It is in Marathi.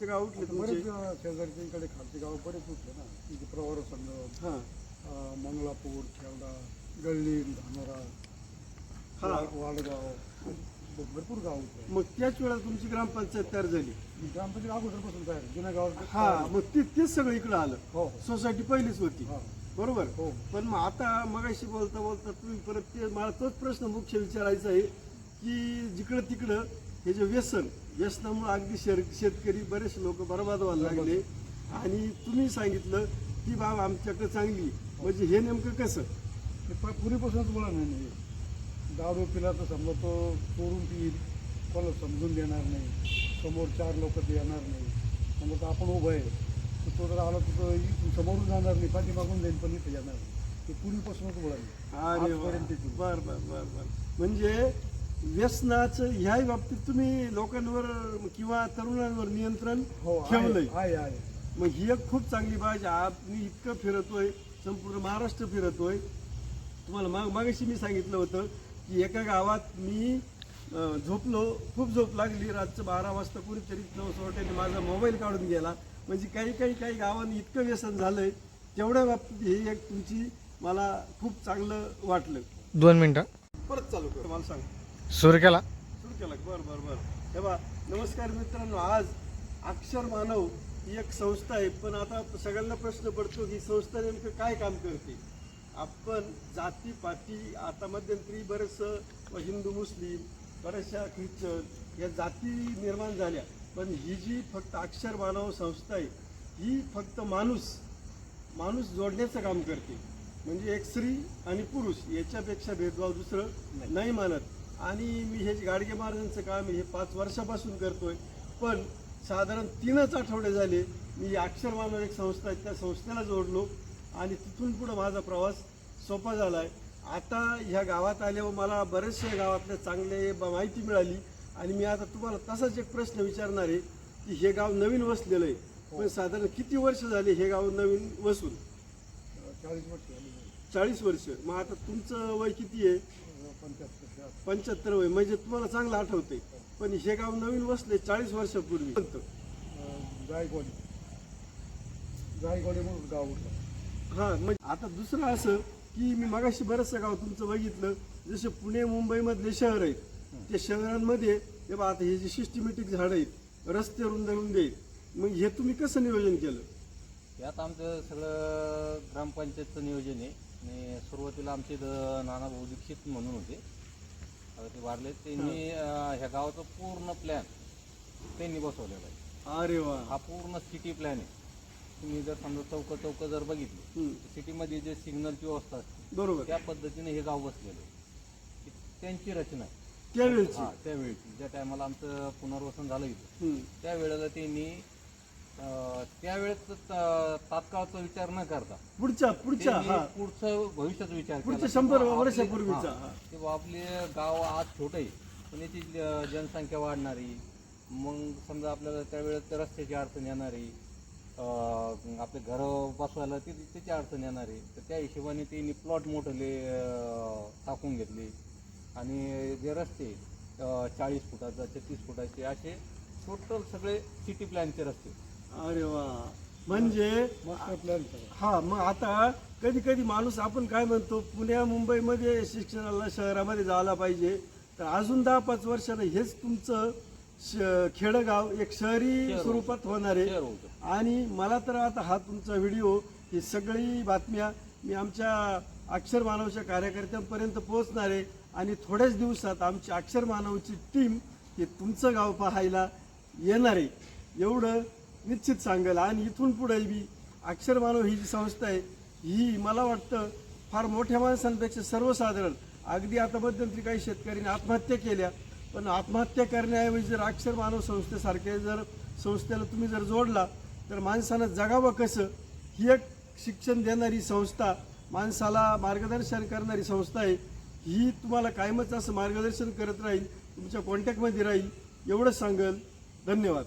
कोणते गाव उठले बरेच तुमचे? अं, शेजारच्या इकडे खालचे गाव बरेच उठले ना. तिथे प्रवार संघ हा. अं, मंगलापूर खेळडा गल्ली धानोरा हा. वा- वाडगाव भरपूर गाव उठले. मग त्याच वेळेला तुमची ग्रामपंचायत तयार झाली. ग्रामपंचायत अगोदरपासून तयार. जुन्या गावात हा मग ते तेच सगळं इकडं आलं. हो हो. सोसायटी पहिलीच होती. हा. बरोबर? हो. पण मग आता मगाशी बोलता बोलता तुम्ही परत ते मला तोच प्रश्न मुख्य विचारायचा आहे की जिकडं तिकडं हे जे व्यसन व्यसनामुळे अगदी शेर शेतकरी बरेचसे लोक बरबाद व्हायला लागले. आणि तुम्ही सांगितलं की बाब आमच्याकडे चांगली. म्हणजे हे नेमकं कसं? ते प- पूर्वीपासूनच मुलं नाही दारू पिला तर समजा तो चोरून पिईल. कोणाला समजून देणार नाही. समोर चार लोक ते येणार नाही. समजा तर आपण उभं आहे. तर तो जर आला तर समोरून जाणार नाही. पाठीमागून जाईल पण इथे येणार नाही. ते पूर्वीपासूनच इथून. बर बर बर बर. म्हणजे व्यसनाचं ह्याही बाबतीत तुम्ही लोकांवर किंवा तरुणांवर नियंत्रण हो ठेवलंय. आहे आहे. मग ही एक खूप चांगली बाज आज मी इतकं फिरतोय संपूर्ण महाराष्ट्र फिरतोय. तुम्हाला माग मागाशी मी सांगितलं होतं की एका गावात मी झोपलो खूप झोप लागली. रातचं बारा वाजता कुणीतरी चौसवट्याने माझा मोबाईल काढून गेला. म्हणजे काही काही काही गावांनी इतकं व्यसन झालंय. तेवढ्या बाबतीत ही एक तुमची मला खूप चांगलं वाटलं. दोन मिनिटं. परत चालू कर. मला सांग सुरू केला. सुरू केला. बर बर बर. हे बा नमस्कार मित्रांनो. आज अक्षर मानव ही एक संस्था आहे पण आता सगळ्यांना प्रश्न पडतो की ही संस्था नेमकं काय काम करते? आपण जाती पाती आता मध्यंतरी बरेचसं हिंदू मुस्लिम बऱ्याचशा ख्रिश्चन या जाती निर्माण झाल्या. पण ही जी फक्त अक्षर मानव संस्था आहे ही फक्त माणूस माणूस जोडण्याचं काम करते. म्हणजे एक स्त्री आणि पुरुष याच्यापेक्षा भेदभाव दुसरं नाही मानत. आणि मी हे जे गाडगे महाराजांचं काम हे पाच वर्षापासून करतोय. पण साधारण तीनच आठवडे झाले मी अक्षर मानव एक संस्था आहे त्या संस्थेला जोडलो आणि तिथून पुढं माझा प्रवास सोपा झाला आहे आता ह्या गावात आल्यावर मला बरेचशा गावातले चांगले माहिती मिळाली आणि मी आता तुम्हाला तसाच एक प्रश्न विचारणार आहे की हे गाव नवीन वसलेलं आहे. पण साधारण किती वर्ष झाले हे गाव नवीन वसून? चाळीस वर्ष चाळीस वर्ष. मग आता तुमचं वय किती आहे? पंच्याहत्तर वय म्हणजे तुम्हाला चांगलं आठवते पण हे गाव नवीन वसले चाळीस वर्षापूर्वी. गायकवाडी. गायकवाडी म्हणून गाव उठलं हा म्हणजे आता दुसरं असं की मी मगाशी बरंचसं गाव तुमचं बघितलं जसे पुणे मुंबईमधले शहर आहेत त्या शहरांमध्ये हे बा आता हे जे सिस्टमॅटिक झाडं आहेत रस्ते रुंद रुंद आहेत मग हे तुम्ही कसं नियोजन केलं? यात आमचं सगळं ग्रामपंचायतचं नियोजन आहे. आणि सुरुवातीला आमचे इथं नाना भाऊ दीक्षित म्हणून होते. आता ते वारले. त्यांनी अं, ह्या गावाचा पूर्ण प्लॅन त्यांनी बसवलेला आहे. अरे वा. हा पूर्ण सिटी प्लॅन आहे. तुम्ही जर समजा चौक चौक जर बघितली हम्म. सिटीमध्ये जे सिग्नलची व्यवस्था असते बरोबर. त्या पद्धतीने हे गाव बसलेलं आहे. त्यांची रचना आहे. त्यावेळेची. हा त्यावेळेची. ज्या टायमाला आमचं पुनर्वसन झालं इथं हम्म. त्यावेळेला त्यांनी त्यावेळेस तात्काळचा विचार न करता. पुढच्या पुढच्या हा. पुढचं भविष्याचा विचार पुढच्या केला. शंभर किंवा आपले- वर्षापूर्वीचा, हा, हा. किंवा आपले गाव आज छोटं आहे पण याची जनसंख्या वाढणारी. मग समजा आपल्याला त्यावेळेस रस्त्याची अडचण येणारी अं, आपले घरं बसवायला ती त्याची अडचण येणारी तर त्या हिशोबाने त्यांनी प्लॉट मोठले अं, टाकून घेतले. आणि जे रस्ते चाळीस फुटाचा छत्तीस फुटाचे असे टोटल सगळे सिटी प्लॅनचे रस्ते अरे वा. म्हणजे हा मग आता कधी कधी माणूस आपण काय म्हणतो पुण्या मुंबईमध्ये शिक्षणाला शहरामध्ये जायला पाहिजे. तर अजून दहा पाच वर्षानं हेच तुमचं श- खेडगाव एक शहरी स्वरूपात होणार आहे. आणि मला तर आता हा तुमचा व्हिडिओ ही सगळी बातम्या मी आमच्या अक्षर मानवच्या कार्यकर्त्यांपर्यंत पोहोचणार आहे. आणि थोड्याच दिवसात आमची अक्षर मानवची टीम ही तुमचं गाव पाहायला येणार आहे. एवढं निश्चित सांगेल. आणि इथून पुढे बी अक्षरमानव ही जी संस्था आहे ही मला वाटतं फार मोठ्या माणसांपेक्षा सर्वसाधारण. अगदी आता मध्यंतरी काही शेतकऱ्यांनी आत्महत्या केल्या पण आत्महत्या करण्याऐवजी जर अक्षर मानव संस्थेसारखे जर संस्थेला तुम्ही जर जोडला तर माणसानं जगावं कसं? ही एक शिक्षण देणारी संस्था माणसाला मार्गदर्शन करणारी संस्था आहे. ही तुम्हाला कायमच असं मार्गदर्शन करत राहील तुमच्या कॉन्टॅक्टमध्ये राहील. एवढंच सांगेल. धन्यवाद.